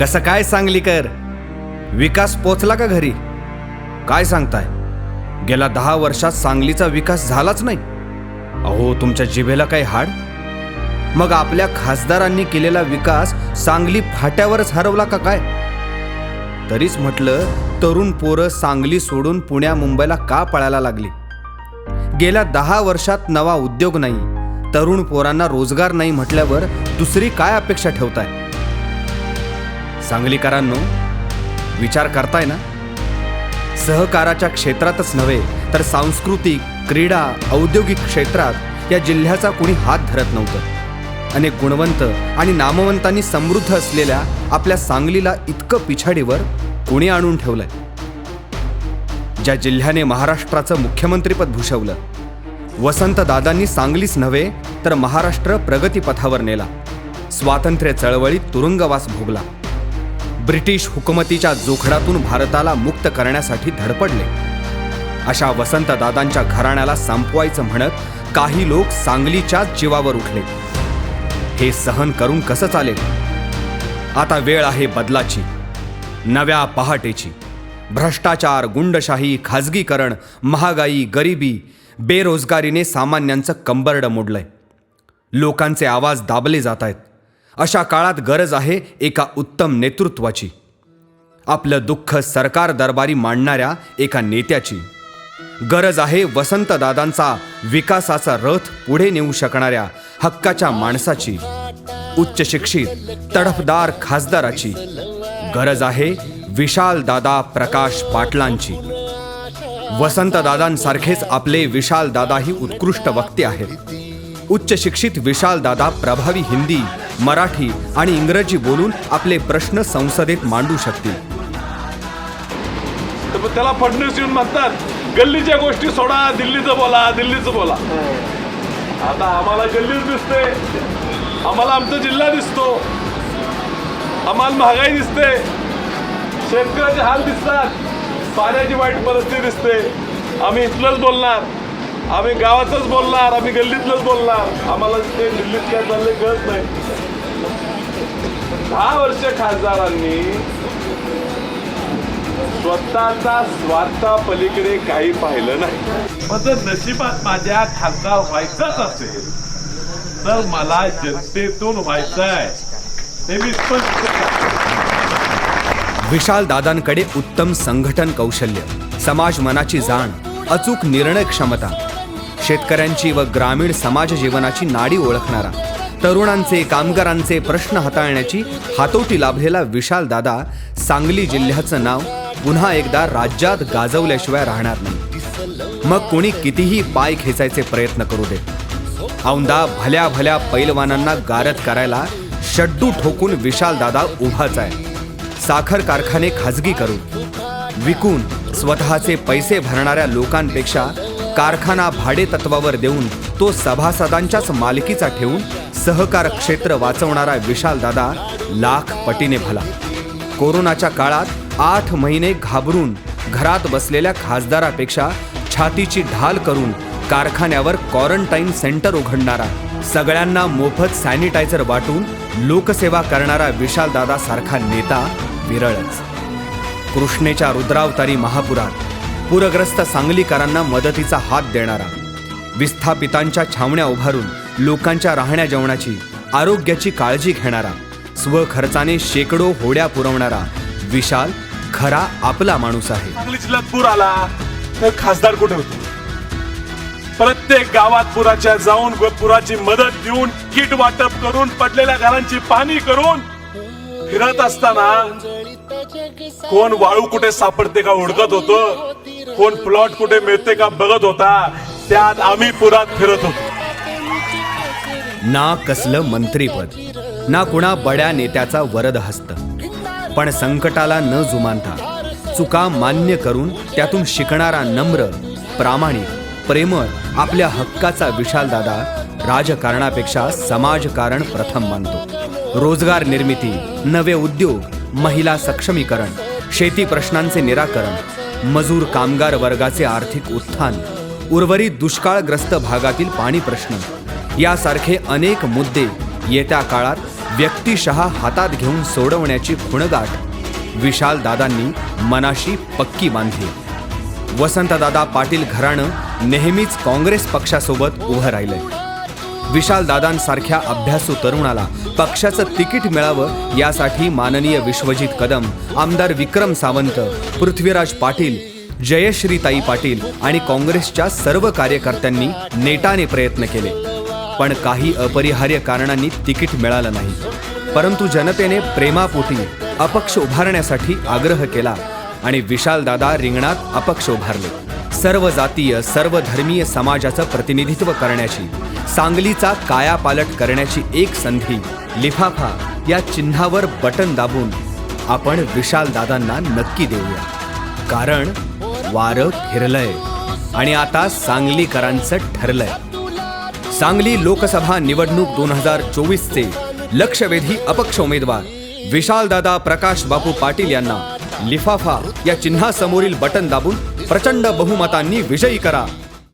कसं काय सांगली कर? विकास पोचला का घरी? काय सांगताय? गेल्या दहा वर्षात सांगलीचा विकास झालाच नाही. अहो तुमच्या जिभेला काही हाड? मग आपल्या खासदारांनी केलेला विकास सांगली फाट्यावरच हरवला का काय? तरीच म्हटलं तरुण पोरं सांगली सोडून पुण्या मुंबईला का पळायला लागली? गेल्या दहा वर्षात नवा उद्योग नाही. तरुण पोरांना रोजगार नाही म्हटल्यावर दुसरी काय अपेक्षा ठेवताय? सांगलीकरांनो विचार करताय ना? सहकाराच्या क्षेत्रातच नव्हे तर सांस्कृतिक क्रीडा औद्योगिक क्षेत्रात या जिल्ह्याचा कुणी हात धरत नव्हतं. अनेक गुणवंत आणि नामवंतांनी समृद्ध असलेल्या आपल्या सांगलीला इतकं पिछाडीवर कुणी आणून ठेवलंय? ज्या जिल्ह्याने महाराष्ट्राचं मुख्यमंत्रीपद भूषवलं वसंत दादांनी सांगलीच नव्हे तर महाराष्ट्र प्रगतीपथावर नेला. स्वातंत्र्य चळवळीत तुरुंगवास भोगला. ब्रिटिश हुकुमतीच्या जोखडातून भारताला मुक्त करण्यासाठी धडपडले. अशा वसंतदादांच्या घराण्याला संपवायचं म्हणत काही लोक सांगलीच्याच जीवावर उठले. हे सहन करून कसं चालेल? आता वेळ आहे बदलाची. नव्या पहाटेची. भ्रष्टाचार गुंडशाही खाजगीकरण महागाई गरिबी बेरोजगारीने सामान्यांचं कंबरडं मोडलंय. लोकांचे आवाज दाबले जात आहेत. अशा काळात गरज आहे एका उत्तम नेतृत्वाची. आपलं दुःख सरकार दरबारी मांडणाऱ्या एका नेत्याची. गरज आहे वसंतदादांचा विकासाचा रथ पुढे नेऊ शकणाऱ्या हक्काच्या माणसाची. उच्च शिक्षित तडफदार खासदाराची. गरज आहे विशाल दादा प्रकाश पाटलांची. वसंतदादांसारखेच आपले विशाल दादाही उत्कृष्ट वक्ते आहेत. उच्च शिक्षित विशाल दादा प्रभावी हिंदी मराठी आणि इंग्रजी बोलून आपले प्रश्न संसदेत मांडू शकतील. तर त्याला फडणवीस येऊन म्हणतात गल्लीच्या गोष्टी सोडा दिल्लीचं बोला दिल्लीचं बोला. आता आम्हाला गल्लीच दिसते. आम्हाला आमचा जिल्हा दिसतो. आम्हाला महागाई दिसते. शेतकऱ्याचे हाल दिसतात. पाण्याची वाईट परिस्थिती दिसते. आम्ही इथलंच बोलणार. आम्ही गावातच बोलणार आम्ही गल्लीतलंच बोलणार. आम्हाला ते दिल्लीत काय चाललंय कळत नाही. दहा वर्ष खासदारांनी स्वतःचा स्वार्था पलीकडे काही पाहिलं नाही. पण जर नशिबात माझ्या खासदार व्हायचंच असेल तर मला जनतेतून व्हायचं आहे हे मी स्पष्ट विशाल दादांकडे उत्तम संघटन कौशल्य समाज मनाची जाण अचूक निर्णय क्षमता शेतकऱ्यांची व ग्रामीण समाज जीवनाची नाडी ओळखणारा तरुणांचे कामगारांचे प्रश्न हाताळण्याची हातोटी लाभलेला विशाल दादा सांगली जिल्ह्याचं नाव पुन्हा एकदा राज्यात गाजवल्याशिवाय राहणार नाही. मग कोणी कितीही पाय खेचायचे प्रयत्न करू दे. औंदा भल्या भल्या पैलवानांना गारद करायला शड्डू ठोकून विशाल दादा उभाच आहे. साखर कारखाने खाजगी करून विकून स्वतःचे पैसे भरणाऱ्या लोकांपेक्षा कारखाना भाडे तत्वावर देऊन तो सभासदांच्याच मालकीचा ठेवून सहकार क्षेत्र वाचवणारा विशाल दादा लाख पटीने भला. कोरोनाच्या काळात आठ महिने घाबरून घरात बसलेल्या खासदारापेक्षा छातीची ढाल करून कारखान्यावर क्वारंटाईन सेंटर उघडणारा सगळ्यांना मोफत सॅनिटायझर वाटून लोकसेवा करणारा विशालदादा सारखा नेता विरळच. कृष्णेच्या रुद्रावतारी महापुरात पूरग्रस्त सांगलीकरांना मदतीचा हात देणारा. विस्थापितांच्या छावण्या उभारून लोकांच्या राहण्या जेवणाची आरोग्याची काळजी घेणारा स्वखर्चाने शेकडो होड्या पुरवणारा विशाल खरा आपला माणूस आहे. सांगली जिल्ह्यात पूर आला तर खासदार कुठे होते? प्रत्येक गावात पुराच्या जाऊन व पुराची मदत देऊन किट वाटप करून पडलेल्या घरांची पाणी करून फिरत असताना कोण वाळू कुठे सापडते का ओळखत होतं? कोण प्लॉट कुठे मिळते का बघत होता त्यात आम्ही पुरात फिरत होतो. ना कसलं मंत्रीपद ना कुणा बड्या नेत्याचा वरद हस्त पण संकटाला न जुमानता चुका मान्य करून त्यातून शिकणारा नम्र प्रामाणिक प्रेमळ आपल्या हक्काचा विशाल दादा राजकारणापेक्षा समाजकारण प्रथम मानतो. रोजगार निर्मिती नवे उद्योग महिला सक्षमीकरण शेती प्रश्नांचे निराकरण मजूर कामगार वर्गाचे आर्थिक उत्थान उर्वरित दुष्काळग्रस्त भागातील पाणी प्रश्न. यासारखे अनेक मुद्दे येत्या काळात व्यक्तिशः हातात घेऊन सोडवण्याची खुणगाठ विशाल दादांनी मनाशी पक्की बांधली. वसंतदादा पाटील घराणं नेहमीच काँग्रेस पक्षासोबत उभं राहिलंय. विशाल दादांसारख्या अभ्यासू तरुणाला पक्षाचं तिकीट मिळावं यासाठी माननीय विश्वजित कदम आमदार विक्रम सावंत पृथ्वीराज पाटील जयश्रीताई पाटील आणि काँग्रेसच्या सर्व कार्यकर्त्यांनी नेटाने प्रयत्न केले. पण काही अपरिहार्य कारणांनी तिकीट मिळालं नाही. परंतु जनतेने प्रेमापोटी अपक्ष उभारण्यासाठी आग्रह केला आणि विशालदादा रिंगणात अपक्ष उभारले. सर्व जातीय सर्व धर्मीय समाजाचं प्रतिनिधित्व करण्याची सांगलीचा कायापालट करण्याची एक संधी लिफाफा या चिन्हावर बटन दाबून आपण विशाल दादांना नक्की देऊया. कारण वारं फिरलंय आणि आता सांगलीकरांचं ठरलंय. सांगली लोकसभा निवडणूक दोन हजार चोवीसचे लक्षवेधी अपक्ष उमेदवार विशालदादा प्रकाश बापू पाटील यांना लिफाफा या चिन्हासमोरील बटन दाबून प्रचंड बहुमतांनी विजयी करा.